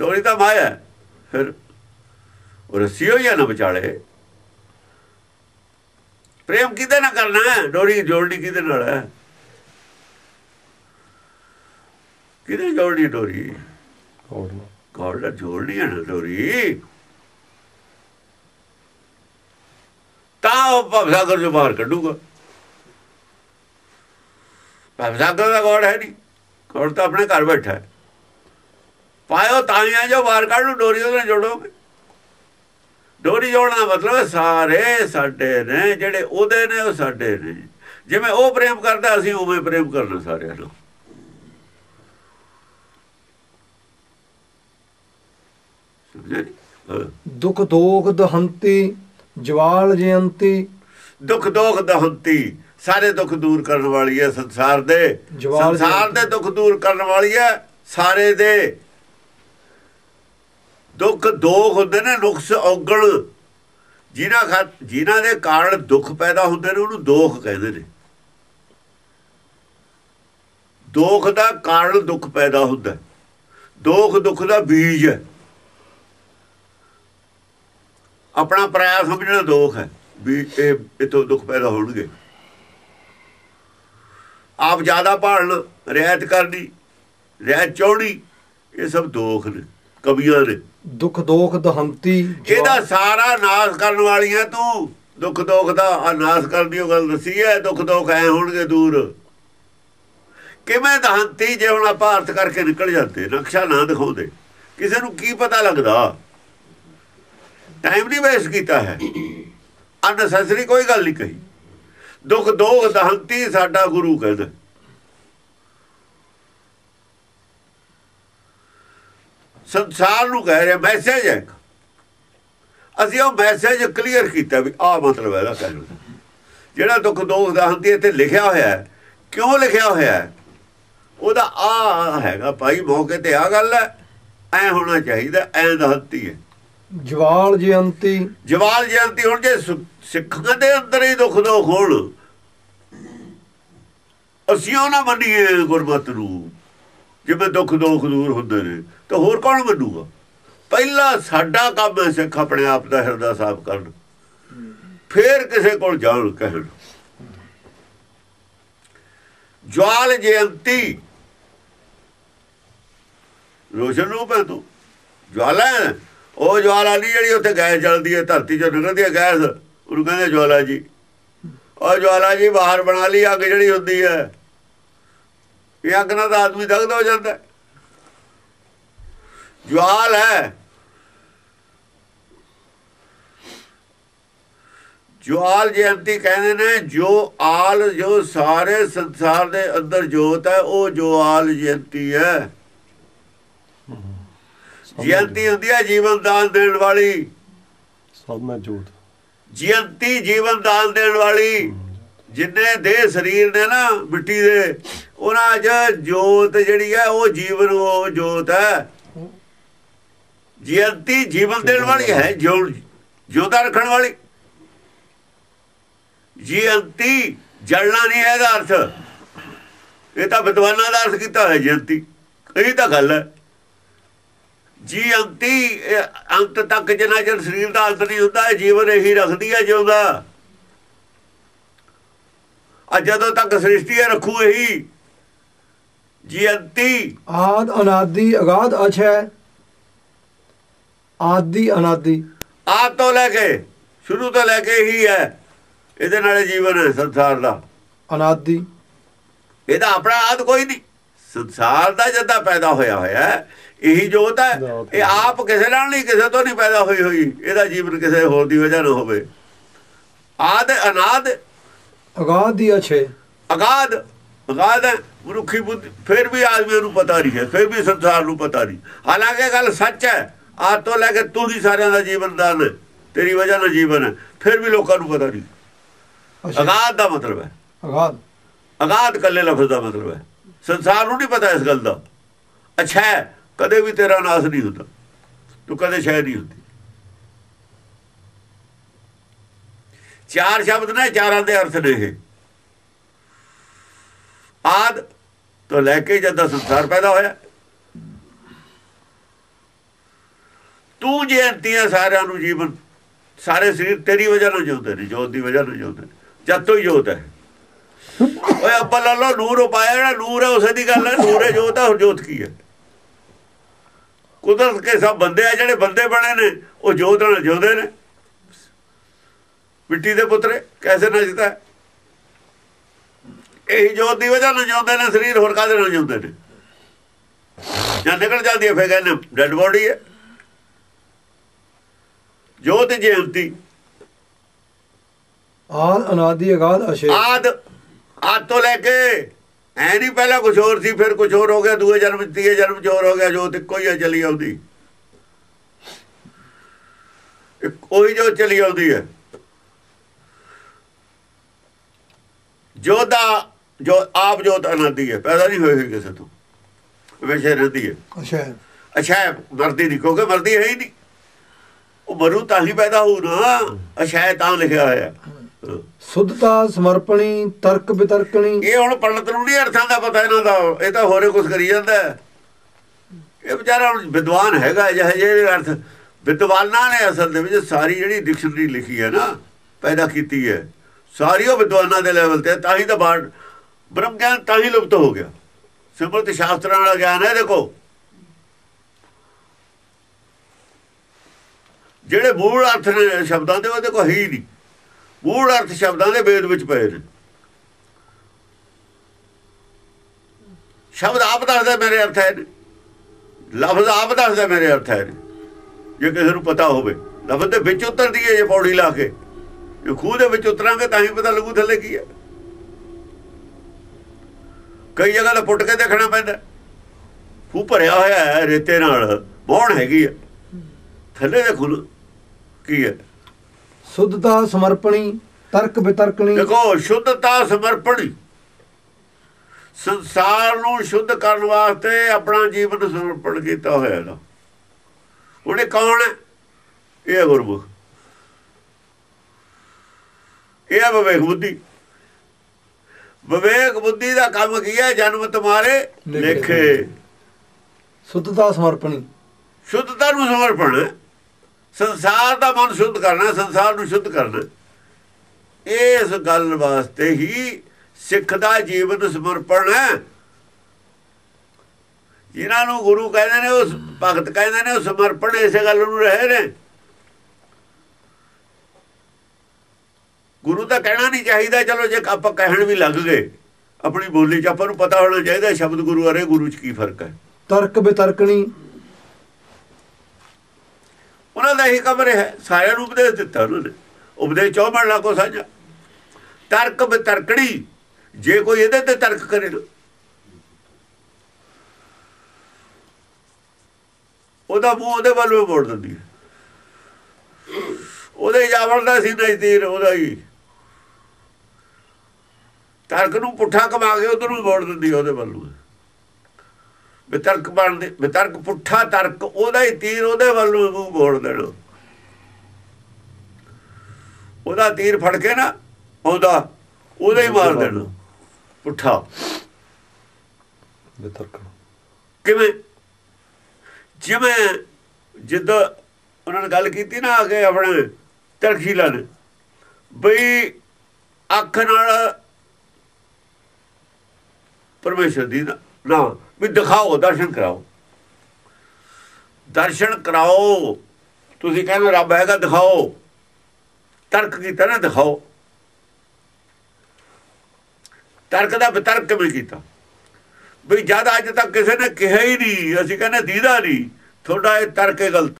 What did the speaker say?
ਡੋਰੀ ਤਾਂ ਮਾਇਆ ਹੈ। ਫਿਰ ਉਹ ਰੱਸੀ ਹੋਈ ਹੈ ਨਾ ਵਿਚਾਲੇ। ਪ੍ਰੇਮ ਕਿਹਦੇ ਨਾਲ ਕਰਨਾ ਹੈ? ਡੋਰੀ ਜੋੜਨੀ ਕਿਹਦੇ ਨਾਲ ਹੈ? ਕਿਹਦੇ ਜੋੜਨੀ ਡੋਰੀ? ਗੋਲ ਨਾਲ। ਜੋੜਨੀ ਹੈ ਨਾ ਡੋਰੀ। ਤਾਂ ਉਹ ਭਵਸਾਗਰ ਚੋਂ ਬਾਹਰ ਕੱਢੂਗਾ। ਭਵਸਾਗਰ ਦਾ ਗੋੜ ਹੈ ਨਹੀਂ। ਗੋੜ ਤਾਂ ਆਪਣੇ ਘਰ ਬੈਠਾ ਹੈ। ਪਾਇਓ ਤਾਂ ਹੀ ਆ ਜੋ ਬਾਹਰ ਕੱਢ ਨੂੰ ਡੋਰੀ ਉਹਦੇ ਨਾਲ ਜੋੜੋਗੇ। ਡੋਰੀ ਜੋੜਨ ਮਤਲਬ ਸਾਰੇ ਸਾਡੇ ਨੇ ਜਿਹੜੇ ਉਹਦੇ ਨੇ ਉਹ ਸਾਡੇ ਨੇ। ਜਿਵੇਂ ਉਹ ਪ੍ਰੇਮ ਕਰਦਾ ਅਸੀਂ ਉਵੇਂ ਪ੍ਰੇਮ ਕਰਨਾ ਸਾਰਿਆਂ ਨੂੰ। ਦੁਖ ਦੋਖ ਦਹੰਤੀ ਜਵਾਲ ਜਯੰਤੀ। ਦੁੱਖ ਦੋਖ ਦਹੰਤੀ ਸਾਰੇ ਦੁੱਖ ਦੂਰ ਕਰਨ ਵਾਲੀ ਹੈ ਸੰਸਾਰ ਦੇ। ਸੰਸਾਰ ਦੇ ਦੁੱਖ ਦੂਰ ਕਰਨ ਵਾਲੀ ਹੈ ਸਾਰੇ ਦੇ। ਦੁੱਖ ਦੋਖ ਹੁੰਦੇ ਨੇ, ਨੁਕਸ ਔਗਣ ਜਿਨ੍ਹਾਂ ਖਾ ਜਿਨ੍ਹਾਂ ਦੇ ਕਾਰਨ ਦੁੱਖ ਪੈਦਾ ਹੁੰਦੇ ਨੇ, ਉਹਨੂੰ ਦੋਖ ਕਹਿੰਦੇ ਨੇ। ਦੋਖ ਦਾ ਕਾਰਨ ਦੁੱਖ ਪੈਦਾ ਹੁੰਦਾ। ਦੋਖ ਦੁੱਖ ਦਾ ਬੀਜ ਹੈ। ਆਪਣਾ ਪਰਾਇਆ ਸਮਝਣਾ ਦੋਖ ਹੈ, ਵੀ ਇਹ ਇਤੋਂ ਦੁੱਖ ਪੈਦਾ ਹੋਣਗੇ। ਆਪ ਜ਼ਿਆਦਾ ਭਾਲਣ ਰਿਆਇਤ ਕਰਨੀ ਰਿਆਇਤ ਚਾਉਣੀ ਇਹ ਸਭ ਦੋਖ ਨੇ ਕਵੀਆਂ ਨੇ। ਦੁਖ ਦੋਖ ਦਹੰਤੀ ਇਹਦਾ ਸਾਰਾ ਨਾਸ਼ ਕਰਨ ਵਾਲੀਆਂ ਤੂੰ। ਦੁੱਖ ਦੋਖ ਦਾ ਆ ਨਾਸ਼ ਕਰਨ ਦੀ ਉਹ ਗੱਲ ਦੱਸੀ ਹੈ ਦੁੱਖ ਦੋਖ ਐ ਹੋਣਗੇ ਦੂਰ। ਕਿਵੇਂ ਦਹੰਤੀ ਜੇ ਹੁਣ ਆਪਾਂ ਅਰਥ ਕਰਕੇ ਨਿਕਲ ਜਾਂਦੇ ਨਕਸ਼ਾ ਨਾ ਦਿਖਾਉਂਦੇ। ਕਿਸੇ ਨੂੰ ਕੀ ਪਤਾ ਲੱਗਦਾ? ਟਾਈਮ ਨਹੀਂ ਵੇਸਟ ਕੀਤਾ ਹੈ। ਅਨਸੈਸਰੀ ਕੋਈ ਗੱਲ ਨਹੀਂ ਕਹੀ। ਦੁੱਖ ਦੋਖ ਦਹੰਤੀ ਸਾਡਾ ਗੁਰੂ ਕਹਿੰਦਾ। ਸੰਸਾਰ ਨੂੰ ਕਹਿ ਰਿਹਾ ਮੈਸੇਜ ਹੈ। ਅਸੀਂ ਉਹ ਮੈਸੇਜ ਕਲੀਅਰ ਕੀਤਾ ਵੀ ਆਹ ਮਤਲਬ ਹੈ ਇਹਦਾ ਕਹਿਣ ਦਾ। ਜਿਹੜਾ ਦੁੱਖ ਦੋਖ ਦਹੰਤੀ ਇੱਥੇ ਲਿਖਿਆ ਹੋਇਆ ਹੈ। ਕਿਉਂ ਲਿਖਿਆ ਹੋਇਆ ਹੈ? ਉਹਦਾ ਆ ਹੈਗਾ ਭਾਈ ਮੌਕੇ ਤੇ ਆ ਗੱਲ ਹੈ ਐ ਹੋਣਾ ਚਾਹੀਦਾ ਐ ਦਹੰਤੀ ਹੈ। ਜਵਾਲ ਜਯੰਤੀ। ਜਵਾਲ ਜਯੰਤੀ ਹੁਣ ਜੇ ਸਿੱਖਾਂ ਦੇ ਅੰਦਰ ਹੀ ਦੁੱਖ ਦੋਖ ਹੋਣ ਅਸੀਂ ਉਹ ਨਾ ਮੰਨੀਏ ਗੁਰਮਤ ਨੂੰ ਜਿਵੇਂ ਦੁੱਖ ਦੋਖ ਦੂਰ ਹੁੰਦੇ ਨੇ, ਤਾਂ ਹੋਰ ਕੌਣ ਮੰਨੂਗਾ? ਪਹਿਲਾ ਸਾਡਾ ਕੰਮ ਹੈ ਸਿੱਖ ਆਪਣੇ ਆਪ ਦਾ ਹਿਰਦਾ ਸਾਫ਼ ਕਰਨ। ਫੇਰ ਕਿਸੇ ਕੋਲ ਜਾਣ ਕਹਿਣ। ਜਵਾਲ ਜਯੰਤੀ। ਰੋਸ਼ਨ ਰੂਪ ਹੈ ਤੂੰ। ਜਵਾਲਾ ਉਹ ਜਵਾਲਾ ਨਹੀਂ ਜਿਹੜੀ ਉੱਥੇ ਗੈਸ ਜਲਦੀ ਹੈ, ਧਰਤੀ ਚੋਂ ਨਿਕਲਦੀ ਹੈ ਗੈਸ। ਉਹਨੂੰ ਕਹਿੰਦੇ ਜਵਾਲਾ ਜੀ। ਉਹ ਜਵਾਲਾ ਜੀ ਬਾਹਰ ਬਣਾ ਲਈ ਅੱਗ ਜਿਹੜੀ ਹੁੰਦੀ ਹੈ। ਇਹ ਅੱਗ ਨਾਲ ਆਦਮੀ ਦਗਦ ਹੋ ਜਾਂਦਾ। ਜਵਾਲ ਹੈ। ਜਵਾਲ ਜਯੰਤੀ ਕਹਿੰਦੇ ਨੇ ਜੋ ਆਲ ਜੋ ਸਾਰੇ ਸੰਸਾਰ ਦੇ ਅੰਦਰ ਜੋਤ ਹੈ ਉਹ ਜਵਾਲ ਜਯੰਤੀ ਹੈ। ਜਯੰਤੀ ਹੁੰਦੀ ਹੈ ਜੀਵਨ ਦਾਨ ਦੇਣ ਵਾਲੀ। ਸਭ ਮੈਂ ਜੋਤ। ਜਯੰਤੀ ਜੀਵਨ ਦਾਨ ਦੇਣ ਵਾਲੀ। ਜਿੰਨੇ ਦੇ ਸਰੀਰ ਨੇ ਨਾ ਮਿੱਟੀ ਦੇ, ਉਹਨਾਂ 'ਚ ਜੋਤ ਜਿਹੜੀ ਹੈ, ਉਹ ਜੀਵਨ, ਉਹ ਜੋਤ ਹੈ। ਜਯੰਤੀ ਜੀਵਨ ਦੇਣ ਵਾਲੀ ਹੈ ਜੋ ਜੋਤਾ ਰੱਖਣ ਵਾਲੀ। ਜਯੰਤੀ ਜਲਣਾ ਨਹੀਂ ਹੈ ਇਹਦਾ ਅਰਥ। ਇਹ ਤਾਂ ਵਿਦਵਾਨਾਂ ਦਾ ਅਰਥ ਕੀਤਾ ਹੈ ਜਯੰਤੀ। ਇਹ ਤਾਂ ਗੱਲ ਹੈ। ਜੀ ਅੰਤੀ ਅੰਤ ਤੱਕ ਜਿੰਨਾ ਚਿਰ ਸਰੀਰ ਦਾ ਅੰਤ ਨਹੀਂ ਹੁੰਦਾ, ਜੀਵਨ ਇਹੀ ਰੱਖਦੀ ਹੈ, ਜਿਉਂਦਾ। ਆ ਜਦੋਂ ਤੱਕ ਸ੍ਰਿਸ਼ਟੀ ਹੈ ਰੱਖੂ ਇਹੀ। ਜੀ ਅੰਤੀ ਆਦ ਅਨਾਦੀ ਅਗਾਧ ਅਛੈ ਆਦੀ ਅਨਾਦੀ। ਆਦ ਤੋਂ ਲੈ ਕੇ ਸ਼ੁਰੂ ਤੋਂ ਲੈ ਕੇ ਇਹੀ ਹੈ। ਇਹਦੇ ਨਾਲ ਹੀ ਜੀਵਨ ਹੈ ਸੰਸਾਰ ਦਾ। ਅਨਾਦੀ। ਇਹਦਾ ਆਪਣਾ ਆਦ ਕੋਈ ਨਹੀਂ। ਸੰਸਾਰ ਦਾ ਜਦਾਂ ਪੈਦਾ ਹੋਇਆ ਹੋਇਆ ਹੈ ਇਹੀ ਜੋਤ ਹੈ। ਇਹ ਆਪ ਕਿਸੇ ਨਾਲ ਨਹੀਂ ਕਿਸੇ ਤੋਂ ਨਹੀਂ ਪੈਦਾ ਹੋਈ ਹੋਈ। ਇਹਦਾ ਜੀਵਨ ਕਿਸੇ ਹੋਰ ਦੀ ਵਜ੍ਹਾ ਨਾਲ ਹੋਵੇ। ਆਦ ਅਨਾਦ ਅਗਾਧ ਦੀ ਅਛੈ। ਅਗਾਧ ਅਗਾਧ ਹੈ ਮਨੁੱਖੀ ਬੁੱਧੀ ਫਿਰ ਵੀ ਆਦਮੀ ਨੂੰ ਪਤਾ ਨਹੀਂ ਹੈ ਫਿਰ ਵੀ ਸੰਸਾਰ ਨੂੰ ਪਤਾ ਨਹੀਂ। ਹਾਲਾਂਕਿ ਗੱਲ ਸੱਚ ਹੈ ਆਦ ਤੋਂ ਲੈ ਕੇ ਤੂੰ ਹੀ ਸਾਰਿਆਂ ਦਾ ਜੀਵਨ ਦਾਨ ਤੇਰੀ ਵਜ੍ਹਾ ਨਾਲ ਜੀਵਨ ਹੈ ਫਿਰ ਵੀ ਲੋਕਾਂ ਨੂੰ ਪਤਾ ਨਹੀਂ। ਅਗਾਧ ਦਾ ਮਤਲਬ ਹੈ। ਅਗਾਧ। ਅਗਾਧ ਕੱਲੇ ਲਫ਼ਜ਼ ਦਾ ਮਤਲਬ ਹੈ। ਸੰਸਾਰ ਨੂੰ ਨਹੀਂ ਪਤਾ ਇਸ ਗੱਲ ਦਾ। ਅੱਛਾ ਕਦੇ ਵੀ ਤੇਰਾ ਨਾਸ ਨਹੀਂ ਹੁੰਦਾ। ਤੂੰ ਕਦੇ ਸ਼ਾਇਦ ਨਹੀਂ ਹੁੰਦੀ। ਚਾਰ ਸ਼ਬਦ ਨੇ, ਚਾਰਾਂ ਦੇ ਅਰਥ ਨੇ ਇਹ। ਆਦ ਤੋਂ ਲੈ ਕੇ ਜਦ ਸੰਸਾਰ ਪੈਦਾ ਹੋਇਆ। ਤੂੰ ਜਯੰਤੀ ਹੈ ਸਾਰਿਆਂ ਨੂੰ ਜੀਵਨ, ਸਾਰੇ ਸਰੀਰ ਤੇਰੀ ਵਜ੍ਹਾ ਨਾਲ ਜਿਉਂਦੇ ਨੇ, ਜੋਤ ਦੀ ਵਜ੍ਹਾ ਨਾਲ ਜਿਉਂਦੇ ਨੇ, ਜਦ ਤੋਂ ਹੀ ਜੋਤ ਹੈ। ਓਏ ਅੱਬਾ ਲਾਲੋ ਨੂਰ ਉਪਾਇਆ ਜਿਹੜਾ ਨੂਰ ਹੈ, ਉਸੇ ਦੀ ਗੱਲ ਹੈ, ਨੂਰ ਹੈ, ਜੋਤ ਹੈ, ਹੋਰ ਜੋਤ ਕੀ ਹੈ? ਕੁਦਰਤ ਕੇ ਸਭ ਬੰਦੇ ਆ, ਜਿਹੜੇ ਬੰਦੇ ਬਣੇ ਨੇ, ਉਹ ਜੋਤ ਨਾਲ ਜਿਉਂਦੇ ਨੇ। ਮਿੱਟੀ ਦੇ ਪੁੱਤਰੇ ਕੈਸੇ ਨੱਚਦਾ ਹੈ? ਇਹੀ ਜੋਤ ਦੀ ਵਜ੍ਹਾ ਨਾਲ ਜਿਉਂਦੇ ਨੇ ਸਰੀਰ ਹੋਰ ਕਾਹਦੇ ਨਾਲ ਜਿਉਂਦੇ ਨੇ? ਜਾਂ ਨਿਕਲ ਜਾਂਦੀ ਹੈ ਫੇਰ ਕਹਿੰਦੇ ਡੈਡ ਬੋਡੀ ਹੈ। ਜੋਤ ਜਯੰਤੀ। ਆਦ ਅਨਾਦੀ ਅਗਾਧ ਅਸ਼ੇ ਆਦ ਆਦ ਤੋਂ ਲੈ ਕੇ ਐ ਨਹੀਂ ਪਹਿਲਾਂ ਕੁਝ ਹੋਰ ਸੀ ਫਿਰ ਕੁਝ ਹੋਰ ਹੋ ਗਿਆ ਦੂਏ ਜਨਮ ਤੀਏ ਜਨਮ ਚ ਹੋਰ ਹੋ ਗਿਆ ਜੋਤ ਇੱਕੋ ਹੀ ਹੈ ਚਲੀ ਆਉਂਦੀ। ਇੱਕ ਉਹੀ ਜੋ ਚਲੀ ਆਉਂਦੀ ਹੈ। ਜੋਦਾ ਜੋ ਆਪ ਜੋਤ ਅਨਾਦੀ ਹੈ ਪੈਦਾ ਨਹੀਂ ਹੋਈ ਕਿਸੇ ਤੋਂ। ਹਮੇਸ਼ਾ ਰਹਿੰਦੀ ਹੈ। ਅਸ਼ੇ ਅੱਛਾ ਮਰਦੀ ਨਹੀਂ ਕਿਉਂਕਿ ਮਰਦੀ ਹੈ ਹੀ ਨਹੀਂ। ਉਹ ਮਰੂ ਤਾਂ ਹੀ ਪੈਦਾ ਹੋਊ ਨਾ ਅਸ਼ਾਇ ਤਾਂ ਲਿਖਿਆ ਹੋਇਆ। ਸੁੱਧਤਾ ਸਮਰਪਣੀ ਤਰਕ ਬਿਤਰਕਣੀ। ਇਹ ਹੁਣ ਪੰਡਤ ਨੂੰ ਨਹੀਂ ਅਰਥਾਂ ਦਾ ਪਤਾ ਇਹਨਾਂ ਦਾ ਇਹ ਤਾਂ ਹੋਰੇ ਕੁਝ ਕਰੀ ਜਾਂਦਾ। ਇਹ ਵਿਚਾਰਾ ਵਿਦਵਾਨ ਹੈਗਾ ਜਿਹੇ ਜਿਹੇ ਅਰਥ। ਵਿਦਵਾਨਾਂ ਨੇ ਅਸਲ ਦੇ ਵਿੱਚ ਸਾਰੀ ਜਿਹੜੀ ਡਿਕਸ਼ਨਰੀ ਲਿਖੀ ਹੈ ਨਾ ਪੈਦਾ ਕੀਤੀ ਹੈ। ਸਾਰੀ ਉਹ ਵਿਦਵਾਨਾਂ ਦੇ ਲੈਵਲ ਤੇ ਤਾਂ ਹੀ ਤਾਂ ਬਾੜ ਬ੍ਰਹਮ ਗਿਆਨ ਤਾਂ ਹੀ ਲੁਪਤ ਹੋ ਗਿਆ। ਸਿਮਰਤ ਸ਼ਾਸਤਰਾਂ ਵਾਲਾ ਗਿਆਨ ਹੈ, ਦੇਖੋ। ਜਿਹੜੇ ਮੂਲ ਅਰਥ ਨੇ ਸ਼ਬਦਾਂ ਦੇ ਉਹਦੇ ਕੋਲ ਹੀ ਨਹੀਂ। ਮੂਲ ਅਰਥ ਸ਼ਬਦਾਂ ਦੇ ਵੇਦ ਵਿੱਚ ਪਏ ਨੇ। ਸ਼ਬਦ ਆਪ ਦੱਸਦਾ ਮੇਰੇ ਅਰਥ ਹੈ ਲਫ਼ਜ਼ ਆਪ ਦੱਸਦਾ ਮੇਰੇ ਅਰਥ ਹੈ ਜੇ ਕਿਸੇ ਨੂੰ ਪਤਾ ਹੋਵੇ। ਲਫ਼ਜ਼ ਦੇ ਵਿੱਚ ਉਤਰਦੀ ਹੈ ਜੇ ਪੌੜੀ ਲਾ ਕੇ। ਖੂਹ ਦੇ ਵਿੱਚ ਉਤਰਾਂਗੇ ਤਾਂ ਹੀ ਪਤਾ ਲੱਗੂ ਥੱਲੇ ਕੀ ਹੈ। ਕਈ ਜਗ੍ਹਾ ਤਾਂ ਪੁੱਟ ਕੇ ਦੇਖਣਾ ਪੈਂਦਾ। ਖੂਹ ਭਰਿਆ ਹੋਇਆ ਹੈ ਰੇਤੇ ਨਾਲ ਬੌਣ ਹੈਗੀ ਹੈ। ਥੱਲੇ ਦੇਖੋ ਨਾ ਕੀ ਹੈ। ਸੁੱਧਤਾ ਸਮਰਪਣੀ ਤਰਕ ਬਿਤਰਕਣੀ। ਦੇਖੋ ਸ਼ੁੱਧਤਾ ਸਮਰਪਣੀ। ਸੰਸਾਰ ਨੂੰ ਸ਼ੁੱਧ ਕਰਨ ਵਾਸਤੇ ਆਪਣਾ ਜੀਵਨ ਸਮਰਪਣ ਕੀਤਾ ਹੋਇਆ ਹੈ ਉਹਨੇ ਕੌਣ ਹੈ? ਇਹ ਗੁਰਮੁਖ। ਇਹ ਹੈ ਵਿਵੇਕ ਬੁੱਧੀ। ਵਿਵੇਕ ਬੁੱਧੀ ਦਾ ਕੰਮ ਕੀ ਹੈ? ਜਨਮ ਤੁਮਾਰੇ ਲੇਖੇ। ਸੁੱਧਤਾ ਸਮਰਪਣੀ। ਸ਼ੁੱਧਤਾ ਨੂੰ ਸਮਰਪਣ। ਸੰਸਾਰ ਦਾ ਮਨ ਸ਼ੁੱਧ ਕਰਨਾ ਸੰਸਾਰ ਨੂੰ ਸ਼ੁੱਧ ਕਰਨਾ। ਇਸ ਗੱਲ ਵਾਸਤੇ ਹੀ ਸਿੱਖ ਦਾ ਜੀਵਨ ਸਮਰਪਣ ਹੈ। ਜਿਨ੍ਹਾਂ ਨੂੰ ਗੁਰੂ ਕਹਿੰਦੇ ਨੇ ਉਸ ਭਗਤ ਕਹਿੰਦੇ ਨੇ ਉਹ ਸਮਰਪਣ ਇਸੇ ਗੱਲ ਨੂੰ ਰਹੇ ਨੇ। ਗੁਰੂ ਤਾਂ ਕਹਿਣਾ ਨਹੀਂ ਚਾਹੀਦਾ ਚਲੋ ਜੇ ਆਪਾਂ ਕਹਿਣ ਵੀ ਲੱਗ ਗਏ ਆਪਣੀ ਬੋਲੀ ਚ ਆਪਾਂ ਨੂੰ ਪਤਾ ਹੋਣਾ ਚਾਹੀਦਾ ਸ਼ਬਦ ਗੁਰੂ ਅਰੇ ਗੁਰੂ ਚ ਕੀ ਫ਼ਰਕ ਹੈ। ਤਰਕ ਬਿਤਰਕਣੀ। ਉਹਨਾਂ ਦਾ ਹੀ ਕਮਰ ਹੈ ਸਾਰਿਆਂ ਨੂੰ ਉਪਦੇਸ਼ ਦਿੱਤਾ ਉਹਨਾਂ ਨੇ ਉਪਦੇਸ਼ ਚੌਮਣ ਲਾ ਕੋ ਸਾਂਝਾ। ਤਰਕ ਬਿਤਰਕੜੀ ਜੇ ਕੋਈ ਇਹਦੇ ਤੇ ਤਰਕ ਕਰੇ ਉਹਦਾ ਮੂੰਹ ਉਹਦੇ ਵੱਲ ਮੋੜ ਦਿੰਦੀ ਹੈ। ਉਹਦੇ ਜਾਵਣ ਦਾ ਸੀ ਨਜ਼ਦੀਰ ਉਹਦਾ ਹੀ। ਤਰਕ ਨੂੰ ਪੁੱਠਾ ਕਮਾ ਕੇ ਉਧਰ ਨੂੰ ਮੋੜ ਦਿੰਦੀ ਉਹਦੇ ਵੱਲ ਨੂੰ। ਵਿਤਰਕ ਬਣਦੇ ਵਿਤਰਕ ਪੁੱਠਾ ਤਰਕ ਉਹਦਾ ਹੀ ਤੀਰ ਉਹਦੇ ਵੱਲ ਨੂੰ ਮੋੜ ਦੇਣਾ। ਉਹਦਾ ਤੀਰ ਫੜ ਕੇ ਨਾ ਉਹਦਾ ਉਹਦਾ ਹੀ ਮਾਰ ਦੇਣਾ। ਪੁੱਠਾ। ਬਿਤਰਕਣ ਕਿਵੇਂ? ਜਿਵੇਂ ਜਿੱਦਾਂ ਉਹਨਾਂ ਨੇ ਗੱਲ ਕੀਤੀ ਨਾ ਅੱਗੇ ਆਪਣੇ ਤਰਖੀਲਾ ਨੇ ਬਈ ਅੱਖ ਨਾਲ ਪਰਮੇਸ਼ਰ ਦੀ ਨਾ ਵੀ ਦਿਖਾਓ, ਦਰਸ਼ਨ ਕਰਾਓ। ਦਰਸ਼ਨ ਕਰਾਓ। ਤੁਸੀਂ ਕਹਿੰਦੇ ਰੱਬ ਹੈਗਾ, ਦਿਖਾਓ। ਤਰਕ ਕੀਤਾ ਨਾ, ਦਿਖਾਓ। ਤਰਕ ਦਾ ਵਿਤਰਕ ਕਿਵੇਂ ਕੀਤਾ। ਵੀ ਜਦ ਅੱਜ ਤੱਕ ਕਿਸੇ ਨੇ ਕਿਹਾ ਹੀ ਨਹੀਂ, ਅਸੀਂ ਕਹਿੰਦੇ ਦੀਦਾ ਨਹੀਂ। ਤੁਹਾਡਾ ਇਹ ਤਰਕ ਹੈ ਗਲਤ